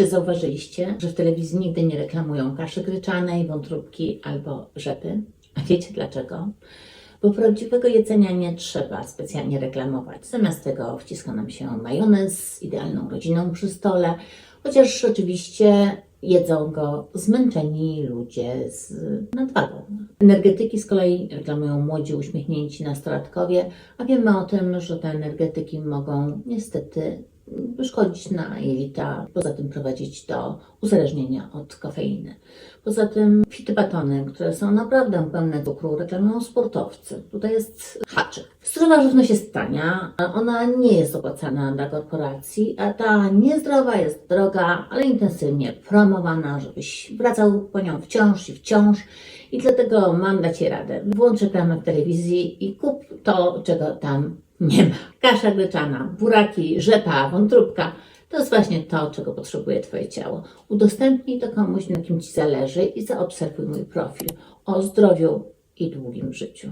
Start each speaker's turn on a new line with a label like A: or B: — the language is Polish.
A: Czy zauważyliście, że w telewizji nigdy nie reklamują kaszy gryczanej, wątróbki albo rzepy? A wiecie dlaczego? Bo prawdziwego jedzenia nie trzeba specjalnie reklamować. Zamiast tego wciska nam się majonez z idealną rodziną przy stole, chociaż oczywiście jedzą go zmęczeni ludzie z nadwagą. Energetyki z kolei reklamują młodzi, uśmiechnięci nastolatkowie, a wiemy o tym, że te energetyki mogą niestety szkodzić na jelita, poza tym prowadzić do uzależnienia od kofeiny. Poza tym fity batony, które są naprawdę pełne cukru, reklamują sportowcy. Tutaj jest haczyk. Zdrowa żywność jest tania, ona nie jest opłacana dla korporacji, a ta niezdrowa jest droga, ale intensywnie promowana, żebyś wracał po nią wciąż i wciąż. I dlatego mam dla Ciebie radę. Włącz reklamę w telewizji i kup to, czego tam nie ma. Kasza gryczana, buraki, rzepa, wątróbka. To jest właśnie to, czego potrzebuje Twoje ciało. Udostępnij to komuś, na kim Ci zależy i zaobserwuj mój profil o zdrowiu i długim życiu.